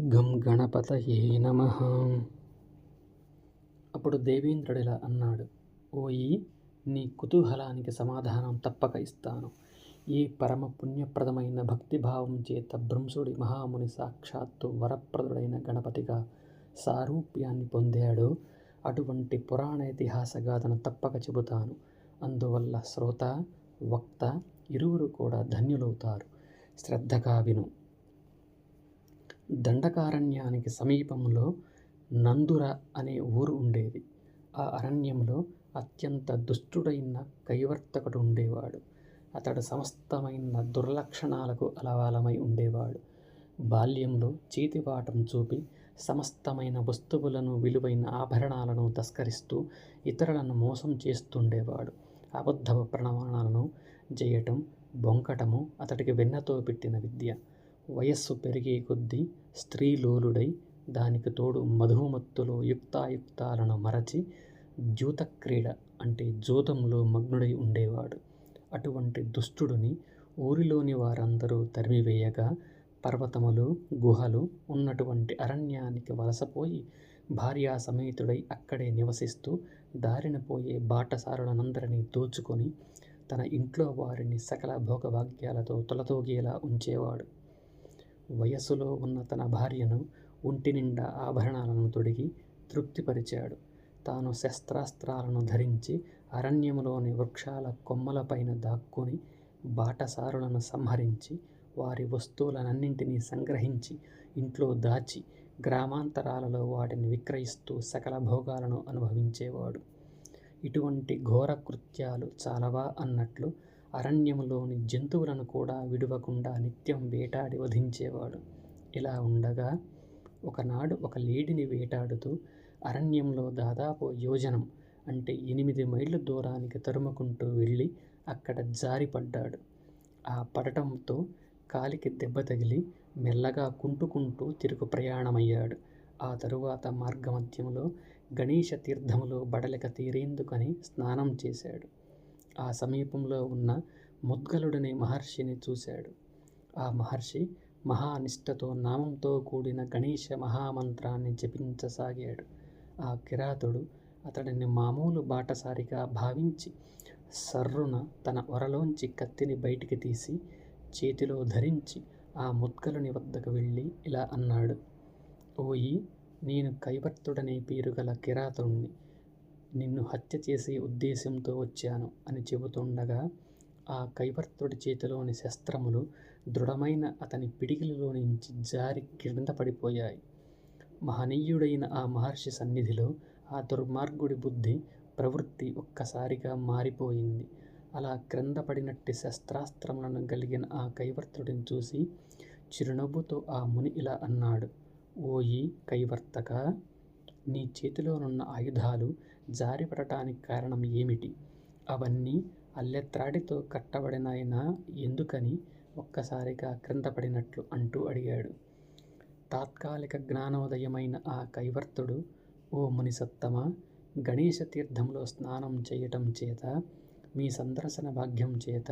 గం గణపతయే నమ. అప్పుడు దేవేంద్రుడిలా అన్నాడు ఓయి నీ కుతూహలానికి సమాధానం తప్పక ఇస్తాను. ఈ పరమ పుణ్యప్రదమైన భక్తిభావం చేత భ్రంసుడి మహాముని సాక్షాత్తు వరప్రదుడైన గణపతిగా సారూప్యాన్ని పొందాడు. అటువంటి పురాణ ఇతిహాస గాథను తప్పక చెబుతాను. అందువల్ల శ్రోత వక్త ఇరువురు కూడా ధన్యులవుతారు. శ్రద్ధగా విను. దండకారణ్యానికి సమీపంలో నందుర అనే ఊరు ఉండేది. ఆ అరణ్యంలో అత్యంత దుష్టుడైన కైవర్తకుడు ఉండేవాడు. అతడు సమస్తమైన దుర్లక్షణాలకు అలవాలమై ఉండేవాడు. బాల్యంలో చేతివాటం చూపి సమస్తమైన వస్తువులను విలువైన ఆభరణాలను తస్కరిస్తూ ఇతరులను మోసం చేస్తుండేవాడు. అబద్ధ ప్రమాణాలను చేయటం బొంకటము అతడికి వెన్నతో పెట్టిన విద్య. వయస్సు పెరిగే కొద్దీ స్త్రీలోలుడై దానికి తోడు మధుమత్తులో యుక్తాయుక్తాలను మరచి ద్యూతక్రీడ అంటే జూతంలో మగ్నుడై ఉండేవాడు. అటువంటి దుష్టుడిని ఊరిలోని వారందరూ తరిమివేయగా పర్వతములు గుహలు ఉన్నటువంటి అరణ్యానికి వలసపోయి భార్యా సమేతుడై అక్కడే నివసిస్తూ దారిన పోయే బాటసారులనందరినీ దోచుకొని తన ఇంట్లో వారిని సకల భోగభాగ్యాలతో తొలతోగేలా ఉంచేవాడు. వయస్సులో ఉన్న తన భార్యను ఒంటి నిండా ఆభరణాలను తొడిగి తృప్తిపరిచాడు. తాను శస్త్రాస్త్రాలను ధరించి అరణ్యములోని వృక్షాల కొమ్మలపైన దాక్కుని బాటసారులను సంహరించి వారి వస్తువులనన్నింటినీ సంగ్రహించి ఇంట్లో దాచి గ్రామాంతరాలలో వాటిని విక్రయిస్తూ సకల భోగాలను అనుభవించేవాడు. ఇటువంటి ఘోర కృత్యాలు చాలవా అన్నట్లు అరణ్యములోని జంతువులను కూడా విడవకుండా నిత్యం వేటాడి వధించేవాడు. ఇలా ఉండగా ఒకనాడు ఒక లేడిని వేటాడుతూ అరణ్యంలో దాదాపు యోజనం అంటే ఎనిమిది మైళ్ళ దూరానికి తరుముకుంటూ వెళ్ళి అక్కడ జారిపడ్డాడు. ఆ పడటంతో కాలికి దెబ్బ తగిలి మెల్లగా కుంటుకుంటూ తిరుగు ప్రయాణమయ్యాడు. ఆ తరువాత మార్గమధ్యంలో గణేష తీర్థములో బడలిక తీరేందుకని స్నానం చేశాడు. ఆ సమీపంలో ఉన్న ముద్గలుడనే మహర్షిని చూశాడు. ఆ మహర్షి మహానిష్టతో నామంతో కూడిన గణేష మహామంత్రాన్ని జపించసాగాడు. ఆ కిరాతుడు అతడిని మామూలు బాటసారిగా భావించి సర్రున తన ఒరలోంచి కత్తిని బయటికి తీసి చేతిలో ధరించి ఆ ముద్గలుని వద్దకు వెళ్ళి ఇలా అన్నాడు. ఓయి నేను కైవర్తుడనే పేరు గల కిరాతుణ్ణి. నిన్ను హత్య చేసే ఉద్దేశంతో వచ్చాను అని చెబుతుండగా ఆ కైవర్తుడి చేతిలోని శస్త్రములు దృఢమైన అతని పిడికిలలో నుంచి జారి కింద పడిపోయాయి. మహనీయుడైన ఆ మహర్షి సన్నిధిలో ఆ దుర్మార్గుడి బుద్ధి ప్రవృత్తి ఒక్కసారిగా మారిపోయింది. అలా క్రింద పడినట్టి శస్త్రాస్త్రములను కలిగిన ఆ కైవర్తుడిని చూసి చిరునవ్వుతో ఆ ముని ఇలా అన్నాడు ఓయి కైవర్తక నీ చేతిలోనున్న ఆయుధాలు జారిపడటానికి కారణం ఏమిటి? అవన్నీ అల్లెత్రాడితో కట్టబడినైనా ఎందుకని ఒక్కసారిగా క్రిందపడినట్లు అంటూ అడిగాడు. తాత్కాలిక జ్ఞానోదయమైన ఆ కైవర్తుడు ఓ మునిసత్తమ! గణేష తీర్థంలో స్నానం చేయటం చేత మీ సందర్శన భాగ్యం చేత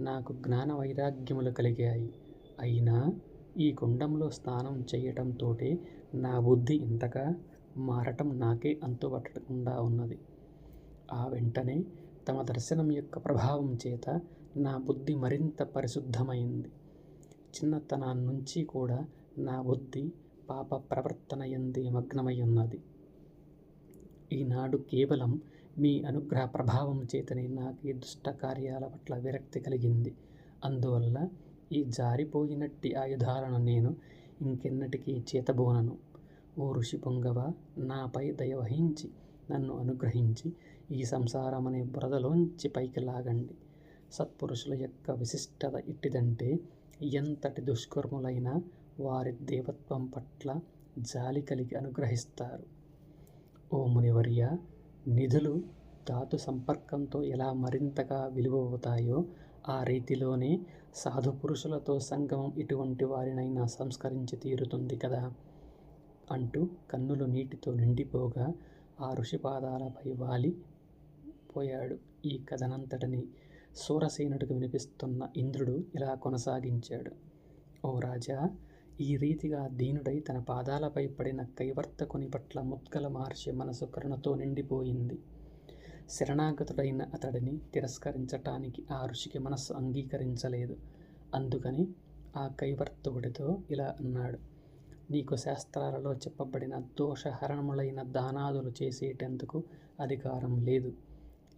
నాకు జ్ఞాన వైరాగ్యములు కలిగాయి. అయినా ఈ కుండంలో స్నానం చేయటంతోటే నా బుద్ధి ఇంతగా మారటం నాకే అంతుపట్టకుండా ఉన్నది. ఆ వెంటనే తమ దర్శనం యొక్క ప్రభావం చేత నా బుద్ధి మరింత పరిశుద్ధమైంది. చిన్నతనాన్నుంచి కూడా నా బుద్ధి పాప ప్రవర్తన ఎంది మగ్నమై ఉన్నది. ఈనాడు కేవలం మీ అనుగ్రహ ప్రభావం చేతనే నాకు ఈ దుష్ట కార్యాల పట్ల విరక్తి కలిగింది. అందువల్ల ఈ జారిపోయినట్టి ఆయుధాలను నేను ఇంకెన్నటికీ చేతబోనను. ఓ ఋషి పొంగవ నాపై దయ వహించి నన్ను అనుగ్రహించి ఈ సంసారమనే బురదలోంచి పైకి లాగండి. సత్పురుషుల యొక్క విశిష్టత ఇట్టిదంటే ఎంతటి దుష్కర్ములైనా వారి దేవత్వం పట్ల జాలి కలిగి అనుగ్రహిస్తారు. ఓ మునివర్య నిధులు ధాతు సంపర్కంతో ఎలా మరింతగా విలువవుతాయో ఆ రీతిలోనే సాధు పురుషులతో సంగమం ఇటువంటి వారినైనా సంస్కరించి తీరుతుంది కదా. అంటూ కన్నులు నీటితో నిండిపోగా ఆ ఋషి పాదాలపై వాలి పోయాడు. ఈ కథనంతటిని సూరసేనుడికి వినిపిస్తున్న ఇంద్రుడు ఇలా కొనసాగించాడు. ఓ రాజా ఈ రీతిగా దీనుడై తన పాదాలపై పడిన కైవర్తకుని పట్ల ముత్కల మహర్షి మనసు కరుణతో నిండిపోయింది. శరణాగతుడైన అతడిని తిరస్కరించటానికి ఆ ఋషికి మనస్సు అంగీకరించలేదు. అందుకని ఆ కైవర్తకుడితో ఇలా అన్నాడు. నీకు శాస్త్రాలలో చెప్పబడిన దోషహరణములైన దానాదులు చేసేటందుకు అధికారం లేదు.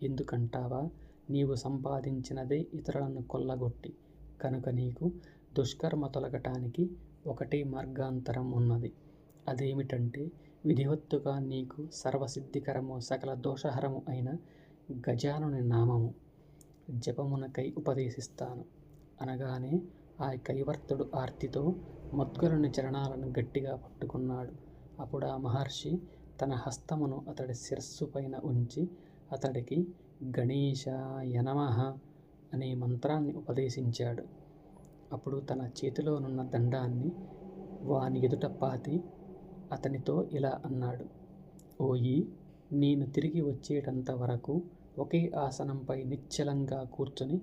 ఎందుకంటావా? నీవు సంపాదించినదే ఇతరులను కొల్లగొట్టి కనుక నీకు దుష్కర్మ తొలగటానికి ఒకటే మార్గాంతరం ఉన్నది. అదేమిటంటే విధివత్తుగా నీకు సర్వసిద్ధికరము సకల దోషహరము అయిన గజానుని నామము జపమునకై ఉపదేశిస్తాను. అనగానే ఆ కైవర్తుడు ఆర్తితో ముద్గలుని చరణాలను గట్టిగా పట్టుకున్నాడు. అప్పుడు ఆ మహర్షి తన హస్తమును అతడి శిరస్సు పైన ఉంచి అతడికి గణేష యనమహ అనే మంత్రాన్ని ఉపదేశించాడు. అప్పుడు తన చేతిలోనున్న దండాన్ని వాని ఎదుట పాతి అతనితో ఇలా అన్నాడు. ఓయి నేను తిరిగి వచ్చేటంత వరకు ఒకే ఆసనంపై నిశ్చలంగా కూర్చొని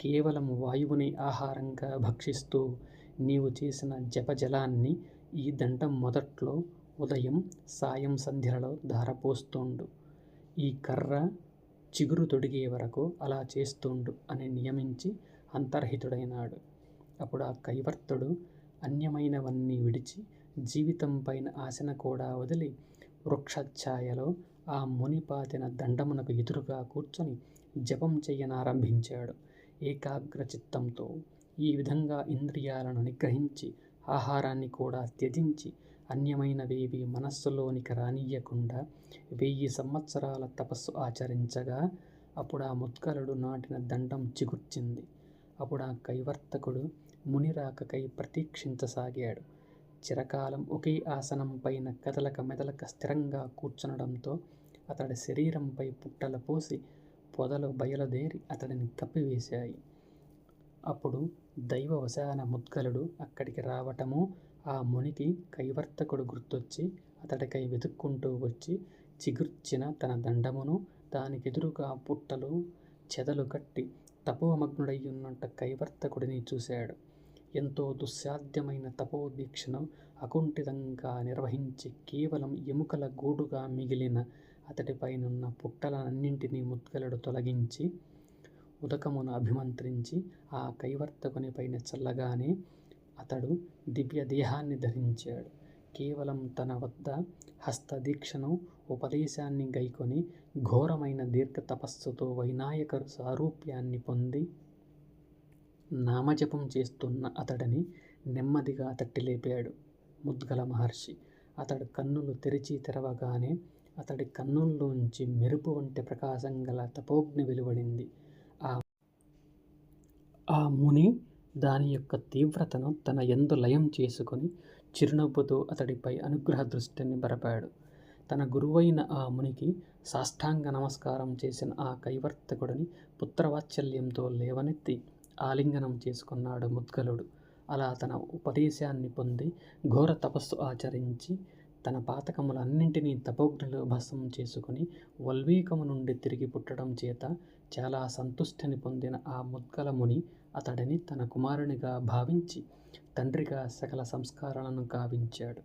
కేవలం వాయువుని ఆహారంగా భక్షిస్తూ నీవు చేసిన జపజలాన్ని ఈ దండం మొదట్లో ఉదయం సాయం సంధ్యలలో ధారపోస్తుండు. ఈ కర్ర చిగురు తొడిగే వరకు అలా చేస్తుండు అని నియమించి అంతర్హితుడైనాడు. అప్పుడు ఆ కైవర్తుడు అన్యమైనవన్నీ విడిచి జీవితం పైన ఆశన కూడా వదిలి వృక్షఛాయలో ఆ మునిపాతిన దండమునకు ఎదురుగా కూర్చొని జపం చేయనారంభించాడు ఏకాగ్ర చిత్తంతో ఈ విధంగా ఇంద్రియాలను నిగ్రహించి ఆహారాన్ని కూడా త్యజించి అన్యమైనవేవి మనస్సులోనికి రానియ్యకుండా వెయ్యి సంవత్సరాల తపస్సు ఆచరించగా అప్పుడు ఆ ముత్కలుడు నాటిన దండం చిగుర్చింది. అప్పుడు ఆ కైవర్తకుడు మునిరాకకై ప్రతీక్షించసాగాడు. చిరకాలం ఒకే ఆసనం పైన కదలక మెదలక స్థిరంగా కూర్చునడంతో అతడి శరీరంపై పుట్టల పోసి పొదలు బయలుదేరి అతడిని కప్పివేశాయి. అప్పుడు దైవవశాన ముద్గలుడు అక్కడికి రావటము ఆ మునికి కైవర్తకుడు గుర్తొచ్చి అతడికై వెతుక్కుంటూ వచ్చి చిగుర్చిన తన దండమును దానికెదురుగా పుట్టలు చెదలు కట్టి తపోమగ్నుడయ్యున్నట్ట కైవర్తకుడిని చూశాడు. ఎంతో దుస్సాధ్యమైన తపోదీక్షను అకుంఠితంగా నిర్వహించి కేవలం ఎముకల గూడుగా మిగిలిన అతడిపైనున్న పుట్టలన్నింటినీ ముద్గలుడు తొలగించి ఉదకమును అభిమంత్రించి ఆ కైవర్తకుని పైన చల్లగానే అతడు దివ్య దేహాన్ని ధరించాడు. కేవలం తన వద్ద హస్తదీక్షను ఉపదేశాన్ని గైకొని ఘోరమైన దీర్ఘ తపస్సుతో వైనాయక సారూప్యాన్ని పొంది నామజపం చేస్తున్న అతడిని నెమ్మదిగా తట్టిలేపాడు ముద్గల మహర్షి. అతడు కన్నులు తెరిచి తెరవగానే అతడి కన్నుల్లోంచి మెరుపు వంటి ప్రకాశం గల తపోగ్ని వెలువడింది. ఆ ముని దాని యొక్క తీవ్రతను తన యందు లయం చేసుకొని చిరునవ్వుతో అతడిపై అనుగ్రహ దృష్టిని బరపాడు. తన గురువైన ఆ మునికి సాష్టాంగ నమస్కారం చేసిన ఆ కైవర్తకుడిని పుత్రవాత్సల్యంతో లేవనెత్తి ఆలింగనం చేసుకున్నాడు ముద్గలుడు. అలా తన ఉపదేశాన్ని పొంది ఘోర తపస్సు ఆచరించి తన పాతకములన్నింటినీ తపోగ్నిలో భస్మం చేసుకుని వల్వీకము నుండి తిరిగి పుట్టడం చేత చాలా సంతుష్టిని పొందిన ఆ ముద్గల ముని అతడిని తన కుమారునిగా భావించి తండ్రిగా సకల సంస్కారాలను కావించాడు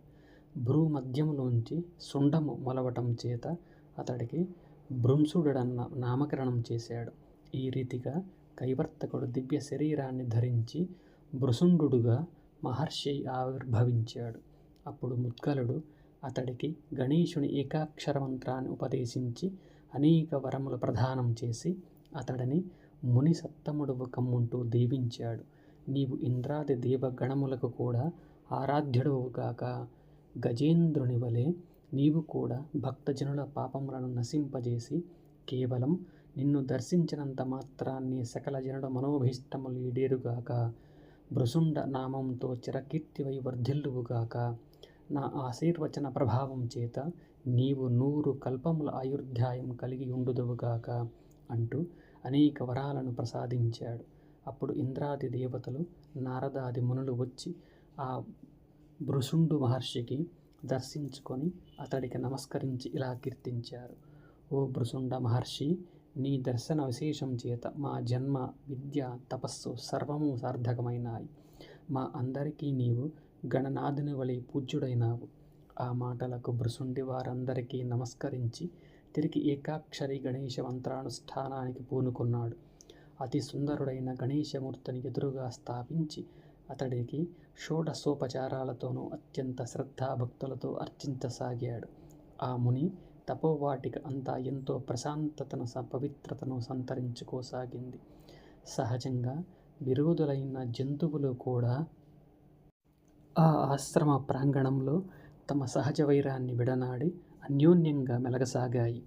భ్రూ మధ్యములోంచి సుండము మొలవటం చేత అతడికి భృంసుడన్న నామకరణం చేశాడు. ఈ రీతిగా కైవర్తకుడు దివ్య శరీరాన్ని ధరించి భృసుండుగా మహర్షి ఆవిర్భవించాడు. అప్పుడు ముద్గలుడు అతడికి గణేశుని ఏకాక్షర మంత్రాన్ని ఉపదేశించి అనేక వరములు ప్రదానం చేసి అతడిని ముని సత్తముడువు కమ్ముంటూ దీవించాడు. నీవు ఇంద్రాది దేవగణములకు కూడా ఆరాధ్యుడవుగాక గజేంద్రుని వలె నీవు కూడా భక్తజనుల పాపములను నశింపజేసి కేవలం నిన్ను దర్శించినంత మాత్రాన్ని సకల జనుల మనోభీష్టములు ఈడేరుగాక. భృసుండ నామంతో చిరకీర్తివై వర్ధిల్లువుగాక. నా ఆశీర్వచన ప్రభావం చేత నీవు నూరు కల్పముల ఆయుర్ధ్యాయం కలిగి ఉండుదువుగాక అంటూ అనేక వరాలను ప్రసాదించాడు. అప్పుడు ఇంద్రాది దేవతలు నారదాది మునులు వచ్చి ఆ భృసుండు మహర్షికి దర్శించుకొని అతడికి నమస్కరించి ఇలా కీర్తించారు. ఓ భృసుండ మహర్షి నీ దర్శన విశేషం చేత మా జన్మ విద్య తపస్సు సర్వము సార్థకమైనాయి. మా అందరికీ నీవు గణనాథుని వలె పూజ్యుడైనావు. ఆ మాటలకు భృశుండి వారందరికీ నమస్కరించి తిరిగి ఏకాక్షరి గణేశ మంత్రానుష్ఠానానికి పూనుకున్నాడు. అతి సుందరుడైన గణేశమూర్తిని ఎదురుగా స్థాపించి అతడికి షోడశోపచారాలతోనూ అత్యంత శ్రద్ధాభక్తులతో అర్చించసాగాడు. ఆ ముని తపోవాటిక అంతా ఎంతో ప్రశాంతతను స పవిత్రతను సంతరించుకోసాగింది. సహజంగా విరోధులైన జంతువులు కూడా ఆ ఆశ్రమ ప్రాంగణంలో తమ సహజ వైరాన్ని విడనాడి అన్యోన్యంగా మెలగసాగాయి.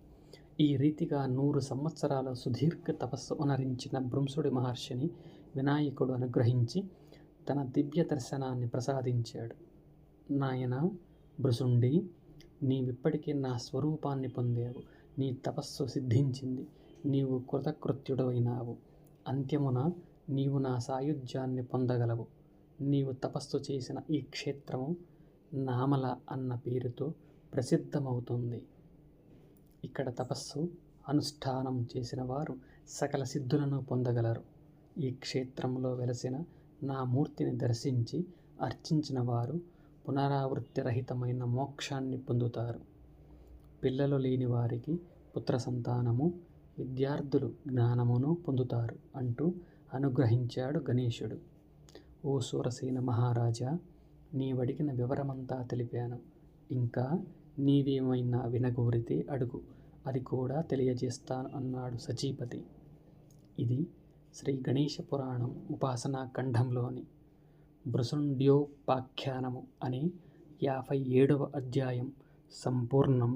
ఈ రీతిగా నూరు సంవత్సరాల సుదీర్ఘ తపస్సు అనరించిన భృంసుడి మహర్షిని వినాయకుడు అనుగ్రహించి తన దివ్య దర్శనాన్ని ప్రసాదించాడు. నాయన భృసుండి నీవిప్పటికీ నా స్వరూపాన్ని పొందావు. నీ తపస్సు సిద్ధించింది. నీవు కృతకృత్యుడవైనావు. అంత్యమున నీవు నా సాయుధ్యాన్ని పొందగలవు. నీవు తపస్సు చేసిన ఈ క్షేత్రము నామల అన్న పేరుతో ప్రసిద్ధమవుతుంది. ఇక్కడ తపస్సు అనుష్ఠానం చేసిన వారు సకల సిద్ధులను పొందగలరు. ఈ క్షేత్రంలో వెలసిన నా మూర్తిని దర్శించి అర్చించిన వారు పునరావృత్తి రహితమైన మోక్షాన్ని పొందుతారు. పిల్లలు లేని వారికి పుత్ర సంతానము విద్యార్థులు జ్ఞానమును పొందుతారు అంటూ అనుగ్రహించాడు గణేశుడు. ఓ సూరసేన మహారాజా నీవడిగిన వివరమంతా తెలిపాను. ఇంకా నీవేమైనా వినగోరితే అడుగు అది కూడా తెలియజేస్తాను అన్నాడు సచీపతి ఇది శ్రీ గణేష పురాణం ఉపాసనా ఖండంలోని భృసుండ్యోపాఖ్యానము అనే యాభై ఏడవ అధ్యాయం సంపూర్ణం